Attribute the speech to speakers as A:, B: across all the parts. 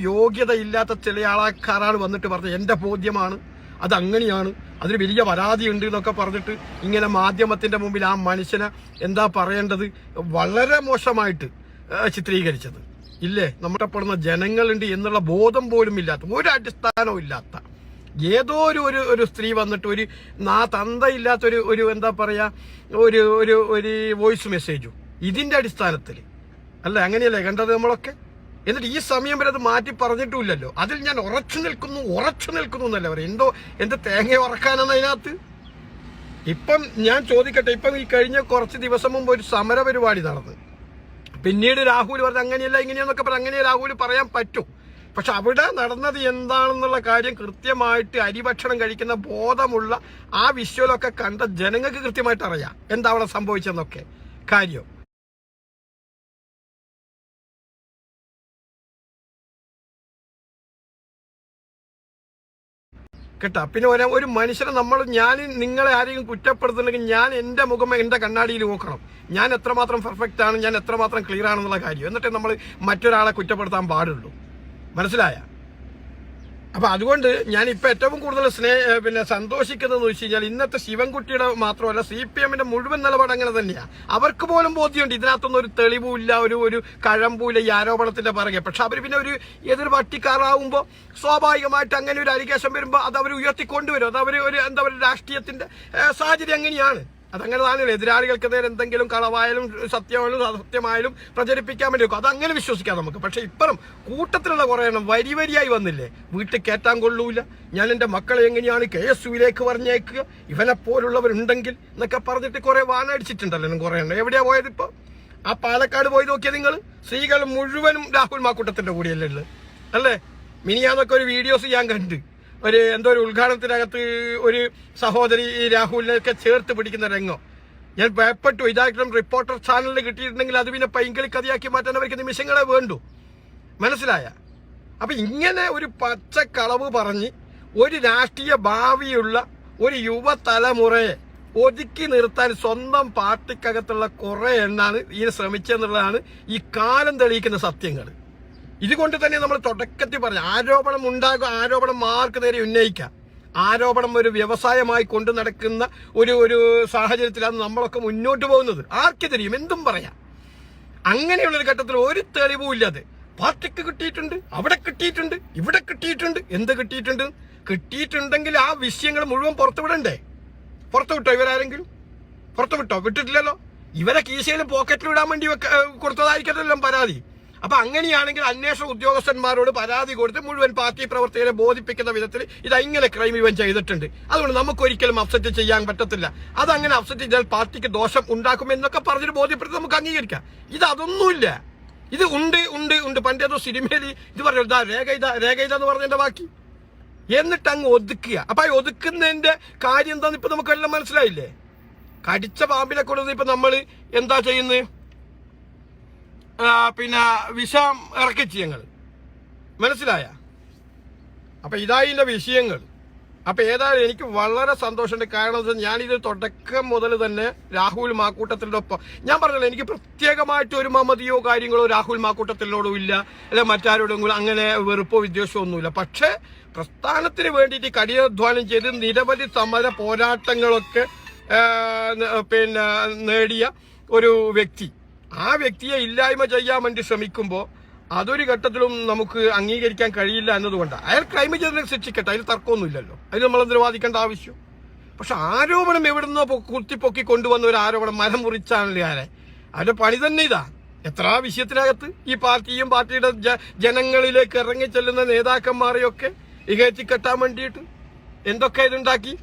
A: യോഗ്യതയില്ലാത്ത ചില ആൾക്കാരാൾ വന്നിട്ട് പറഞ്ഞത്. എന്റെ ബോധ്യമാണ് അത് അങ്ങനെയാണ് അതിന് വലിയ പരാതിയുണ്ട് എന്നൊക്കെ പറഞ്ഞിട്ട് ഇങ്ങനെ മാധ്യമത്തിന്റെ മുമ്പിൽ ആ മനുഷ്യനെ എന്താ പറയേണ്ടത്? വളരെ മോശമായിട്ട് ചിത്രീകരിച്ചത്. ഇല്ലേ? നമ്മുടെപ്പെടുന്ന ജനങ്ങളുണ്ട് എന്നുള്ള ബോധം പോലും ഇല്ലാത്ത ഒരു അടിസ്ഥാനവും ഇല്ലാത്ത. ഏതോ ഒരു ഒരു ഒരു സ്ത്രീ വന്നിട്ട് ഒരു നാ തന്തയില്ലാത്തൊരു ഒരു എന്താ പറയാ ഒരു ഒരു ഒരു വോയിസ് മെസ്സേജും ഇതിന്റെ അടിസ്ഥാനത്തിൽ. അല്ല? അങ്ങനെയല്ലേ കണ്ടത് നമ്മളൊക്കെ? എന്നിട്ട് ഈ സമയം വരെ അത് മാറ്റി പറഞ്ഞിട്ടുമില്ലല്ലോ. അതിൽ ഞാൻ ഉറച്ചു നിൽക്കുന്നു ഉറച്ചു നിൽക്കുന്നു എന്നല്ല പറയും എന്തോ എന്ത് തേങ്ങ ഉറക്കാനാണ് അതിനകത്ത്? ഇപ്പം ഞാൻ ചോദിക്കട്ടെ ഇപ്പം ഈ കഴിഞ്ഞ കുറച്ച് ദിവസം മുമ്പ് ഒരു സമര പരിപാടി നടന്നു. പിന്നീട് രാഹുൽ പറഞ്ഞു അങ്ങനെയല്ല ഇങ്ങനെയെന്നൊക്കെ പറഞ്ഞ് അങ്ങനെ രാഹുൽ പറയാൻ പറ്റും. പക്ഷെ അവിടെ നടന്നത് എന്താണെന്നുള്ള കാര്യം കൃത്യമായിട്ട് അരിഭക്ഷണം കഴിക്കുന്ന ബോധമുള്ള ആ വിശ്വലൊക്കെ കണ്ട ജനങ്ങൾക്ക് കൃത്യമായിട്ട് അറിയാം. എന്താ അവിടെ സംഭവിച്ചെന്നൊക്കെ കാര്യം കേട്ടാ. പിന്നെ ഒരു ഒരു മനുഷ്യനെ നമ്മൾ ഞാൻ നിങ്ങളെ ആരെയും കുറ്റപ്പെടുത്തുന്നുണ്ടെങ്കിൽ ഞാൻ എന്റെ മുഖം എന്റെ കണ്ണാടിയിൽ നോക്കണം. ഞാൻ എത്രമാത്രം പെർഫെക്റ്റ് ആണ് ഞാൻ എത്രമാത്രം ക്ലിയർ ആണെന്നുള്ള കാര്യം. എന്നിട്ട് നമ്മൾ മറ്റൊരാളെ കുറ്റപ്പെടുത്താൻ പാടുള്ളൂ. മനസ്സിലായ? അപ്പൊ അതുകൊണ്ട് ഞാൻ ഇപ്പൊ ഏറ്റവും കൂടുതൽ സ്നേഹ പിന്നെ സന്തോഷിക്കുന്നതെന്ന് വെച്ച് കഴിഞ്ഞാൽ ഇന്നത്തെ ശിവൻകുട്ടിയുടെ മാത്രമല്ല സി പി എമ്മിന്റെ മുഴുവൻ നിലപാട് അങ്ങനെ തന്നെയാണ് അവർക്ക് പോലും ബോധ്യമുണ്ട്. ഇതിനകത്തൊന്നും ഒരു തെളിവുമില്ല ഒരു ഒരു കഴമ്പൂല ഈ ആരോപണത്തിന്റെ പറയുക പക്ഷെ അവർ പിന്നെ ഒരു എതിർ പട്ടിക്കാറാവുമ്പോൾ സ്വാഭാവികമായിട്ട് അങ്ങനെ ഒരു അലിഗേഷൻ വരുമ്പോൾ അത് അവർ ഉയർത്തിക്കൊണ്ടുവരും. അത് അവർ ഒരു എന്താ പറയുക രാഷ്ട്രീയത്തിന്റെ സാഹചര്യം അങ്ങനെയാണ്. അതങ്ങനെ എതിരാളികൾക്ക് നേരെ എന്തെങ്കിലും കളവായാലും സത്യമായാലും അസത്യമായാലും പ്രചരിപ്പിക്കാൻ വേണ്ടി വെക്കും. അതങ്ങനെ വിശ്വസിക്കാം നമുക്ക്. പക്ഷെ ഇപ്പറും കൂട്ടത്തിലുള്ള കുറെ എണ്ണം വരി വരിയായി വന്നില്ലേ? വീട്ടിൽ കയറ്റാൻ കൊള്ളൂല. ഞാൻ എന്റെ മക്കളെ എങ്ങനെയാണ് കെ എസ് യുയിലേക്ക് പറഞ്ഞേക്കുക ഇവനെ പോലുള്ളവരുണ്ടെങ്കിൽ എന്നൊക്കെ പറഞ്ഞിട്ട് കുറെ വാനടിച്ചിട്ടുണ്ടല്ലോ കുറെ എണ്ണം. എവിടെയാ പോയത് ഇപ്പൊ? ആ പാലക്കാട് പോയി നോക്കിയത് നിങ്ങൾ സ്ത്രീകൾ മുഴുവനും രാഹുൽ മാക്കൂട്ടത്തിന്റെ കൂടിയല്ലേ ഉള്ളത്? അല്ലേ? മിനിയാന്നൊക്കെ ഒരു വീഡിയോസ് ഞാൻ കണ്ട്. ഒരു എന്തോ ഒരു ഉദ്ഘാടനത്തിനകത്ത് ഒരു സഹോദരി ഈ രാഹുലിനെയൊക്കെ ചേർത്ത് പിടിക്കുന്ന രംഗം. ഞാൻ ഭയപ്പെട്ടു. ഇതായിട്ടും റിപ്പോർട്ടർ ചാനലിൽ കിട്ടിയിട്ടുണ്ടെങ്കിൽ അത് പിന്നെ പൈങ്കളി കഥയാക്കി മാറ്റാൻ അവർക്ക് നിമിഷങ്ങളെ വേണ്ടു. മനസ്സിലായ? അപ്പൊ ഇങ്ങനെ ഒരു പച്ചക്കളവ് പറഞ്ഞ് ഒരു രാഷ്ട്രീയ ഭാവിയുള്ള ഒരു യുവതലമുറയെ ഒതുക്കി നിർത്താൻ സ്വന്തം പാർട്ടിക്കകത്തുള്ള കുറെ എണ്ണാണ് ഇതിന് ശ്രമിച്ചെന്നുള്ളതാണ് ഈ കാലം തെളിയിക്കുന്ന സത്യങ്ങൾ ഇതുകൊണ്ട് തന്നെ നമ്മൾ തുടക്കത്തിൽ പറഞ്ഞു ആരോപണം ഉണ്ടാകും ആരോപണം മാർക്ക് നേരെ ഉന്നയിക്കാം ആരോപണം ഒരു വ്യവസായമായി കൊണ്ടു നടക്കുന്ന ഒരു ഒരു സാഹചര്യത്തിലാണ് നമ്മളൊക്കെ മുന്നോട്ട് പോകുന്നത്. ആർക്ക് തിരിയും എന്തും പറയാം. അങ്ങനെയുള്ള ഒരു ഘട്ടത്തിൽ ഒരു തെളിവും ഇല്ലാതെ പാർട്ടിക്ക് കിട്ടിയിട്ടുണ്ട് അവിടെ കിട്ടിയിട്ടുണ്ട് ഇവിടെ കിട്ടിയിട്ടുണ്ട്. എന്ത് കിട്ടിയിട്ടുണ്ട്? കിട്ടിയിട്ടുണ്ടെങ്കിൽ ആ വിഷയങ്ങൾ മുഴുവൻ പുറത്തുവിടണ്ടേ പുറത്തുവിട്ടോ ഇവരാരെങ്കിലും? പുറത്തുവിട്ടോ വിട്ടിട്ടില്ലല്ലോ? ഇവരെ കീശയിലും പോക്കറ്റിൽ ഇടാൻ വേണ്ടി വെക്ക- പരാതി. അപ്പൊ അങ്ങനെയാണെങ്കിൽ അന്വേഷണ ഉദ്യോഗസ്ഥന്മാരോട് പരാതി കൊടുത്ത് മുഴുവൻ പാർട്ടി പ്രവർത്തകരെ ബോധിപ്പിക്കുന്ന വിധത്തിൽ ഇത് ഇങ്ങനെ ക്രൈം ഇവൻ ചെയ്തിട്ടുണ്ട്. അതുകൊണ്ട് നമുക്ക് ഒരിക്കലും അപ്സെറ്റ് ചെയ്യാൻ പറ്റത്തില്ല. അത് അങ്ങനെ അപ്സെറ്റ് ചെയ്താൽ പാർട്ടിക്ക് ദോഷം ഉണ്ടാക്കും എന്നൊക്കെ പറഞ്ഞിട്ട് ബോധ്യപ്പെടുത്തി നമുക്ക് അംഗീകരിക്കാം. ഇത് അതൊന്നുമില്ല. ഇത് ഉണ്ട് ഉണ്ട് ഉണ്ട്. പണ്ടേതോ സിനിമയിൽ ഇത് പറഞ്ഞു ഇതാ രേഖ ഇതാ രേഖ ഇതാന്ന് പറഞ്ഞതിന്റെ ബാക്കി. എന്നിട്ട് അങ്ങ് ഒതുക്കുക. അപ്പൊ ആ ഒതുക്കുന്നതിന്റെ കാര്യം എന്താന്ന് ഇപ്പൊ നമുക്കെല്ലാം മനസ്സിലായില്ലേ? കടിച്ച പാമ്പിനെ കൊണ്ടുവന്ന് ഇപ്പൊ നമ്മൾ എന്താ ചെയ്യുന്നത്? പിന്നെ വിഷം ഇറക്കിച്ച് ഞങ്ങൾ മനസ്സിലായ? അപ്പൊ ഇതായില്ല വിഷയങ്ങൾ. അപ്പൊ ഏതായാലും എനിക്ക് വളരെ സന്തോഷമുണ്ട്. കാരണം വെച്ചാൽ ഞാനിത് തുടക്കം മുതൽ തന്നെ രാഹുൽ മാക്കൂട്ടത്തിന്റെ ഒപ്പം ഞാൻ പറഞ്ഞല്ലോ എനിക്ക് പ്രത്യേകമായിട്ട് ഒരു മമതിയോ കാര്യങ്ങളോ രാഹുൽ മാക്കൂട്ടത്തിനോടും ഇല്ല. അല്ലെ മറ്റാരോടും കൂടെ അങ്ങനെ വെറുപ്പോ വിദ്വേഷമോ ഒന്നുമില്ല. പക്ഷേ പ്രസ്ഥാനത്തിന് വേണ്ടിയിട്ട് കഠിനാധ്വാനം ചെയ്ത് നിരവധി സമര പോരാട്ടങ്ങളൊക്കെ പിന്നെ നേടിയ ഒരു വ്യക്തി. ആ വ്യക്തിയെ ഇല്ലായ്മ ചെയ്യാൻ വേണ്ടി ശ്രമിക്കുമ്പോൾ അതൊരു ഘട്ടത്തിലും നമുക്ക് അംഗീകരിക്കാൻ കഴിയില്ല എന്നതുകൊണ്ടാണ് അയാൾ ക്രൈം ചെയ്തതിനെ ശിക്ഷിക്കട്ടെ അതിൽ തർക്കമൊന്നുമില്ലല്ലോ. അതിന് നമ്മൾ എന്തിനു വാദിക്കേണ്ട ആവശ്യം? പക്ഷെ ആരോപണം എവിടുന്നോ കുത്തിപ്പൊക്കി കൊണ്ടുവന്ന ഒരു ആരോപണം മരം മുറിച്ചാണല്ലേ ആരെ? അവരുടെ പണി തന്നെ ഇതാ. എത്ര വിഷയത്തിനകത്ത് ഈ പാർട്ടിയും പാർട്ടിയുടെ ജനങ്ങളിലേക്ക് ഇറങ്ങി ചെല്ലുന്ന നേതാക്കന്മാരെയൊക്കെ ഇകയറ്റി കെട്ടാൻ വേണ്ടിയിട്ട് എന്തൊക്കെ ഇതുണ്ടാക്കി?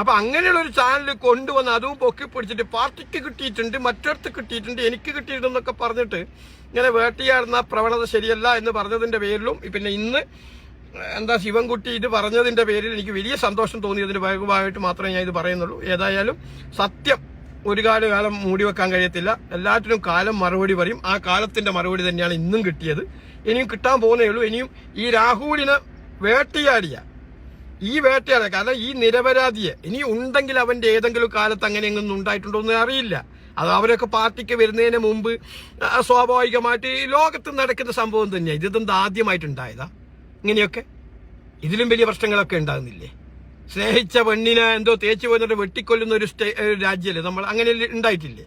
A: അപ്പൊ അങ്ങനെയുള്ള ഒരു ചാനൽ കൊണ്ടുവന്ന് അതും പൊക്കി പിടിച്ചിട്ട് പാർട്ടിക്ക് കിട്ടിയിട്ടുണ്ട് മറ്റൊരുത്ത് കിട്ടിയിട്ടുണ്ട് എനിക്ക് കിട്ടിയിട്ടുണ്ടെന്നൊക്കെ പറഞ്ഞിട്ട് ഇങ്ങനെ വേട്ടയാടുന്ന പ്രവണത ശരിയല്ല എന്ന് പറഞ്ഞതിന്റെ പേരിലും പിന്നെ ഇന്ന് എന്താ ശിവൻകുട്ടി ഇത് പറഞ്ഞതിന്റെ പേരിൽ എനിക്ക് വലിയ സന്തോഷം തോന്നിയതിന്റെ ഭാഗമായിട്ട് മാത്രമേ ഞാൻ ഇത് പറയുന്നുള്ളൂ. ഏതായാലും സത്യം ഒരു കാല കാലം മൂടി വെക്കാൻ കഴിയത്തില്ല. എല്ലാറ്റിനും കാലം മറുപടി പറയും. ആ കാലത്തിന്റെ മറുപടി തന്നെയാണ് ഇന്നും കിട്ടിയത്. ഇനിയും കിട്ടാൻ പോകുന്നേ ഉള്ളൂ. ഇനിയും ഈ രാഹുലിനെ വേട്ടയാടിയ ഈ വേട്ടയാണ് കാരണം ഈ നിരപരാധിയെ. ഇനി ഉണ്ടെങ്കിൽ അവന്റെ ഏതെങ്കിലും കാലത്ത് അങ്ങനെ എങ്ങും ഉണ്ടായിട്ടുണ്ടോ എന്ന് അറിയില്ല. അത് അവരൊക്കെ പാർട്ടിക്ക് വരുന്നതിന് മുമ്പ് സ്വാഭാവികമായിട്ട് ഈ ലോകത്ത് നടക്കുന്ന സംഭവം തന്നെയാണ് ഇതെന്താ ആദ്യമായിട്ടുണ്ടായതാ? ഇങ്ങനെയൊക്കെ? ഇതിലും വലിയ പ്രശ്നങ്ങളൊക്കെ ഉണ്ടാകുന്നില്ലേ? സ്നേഹിച്ച പെണ്ണിനെ എന്തോ തേച്ച് പോയിട്ട് വെട്ടിക്കൊല്ലുന്ന ഒരു സ്റ്റേ രാജ്യമല്ലേ നമ്മൾ? അങ്ങനെ ഉണ്ടായിട്ടില്ലേ?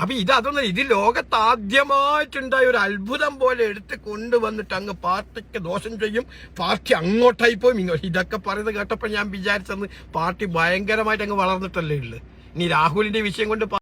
A: അപ്പൊ ഇത് അതൊന്നും ഇത് ലോകത്ത് ആദ്യമായിട്ടുണ്ടായ ഒരു അത്ഭുതം പോലെ എടുത്ത് കൊണ്ടുവന്നിട്ട് അങ്ങ് പാർട്ടിക്ക് ദോഷം ചെയ്യും. പാർട്ടി അങ്ങോട്ടായി പോയി ഇങ്ങോട്ട് ഇതൊക്കെ പറയുന്നത് കേട്ടപ്പോൾ ഞാൻ വിചാരിച്ചെന്ന് പാർട്ടി ഭയങ്കരമായിട്ട് അങ്ങ് വളർന്നിട്ടല്ലേ ഉള്ളു. ഇനി രാഹുലിന്റെ വിഷയം കൊണ്ട്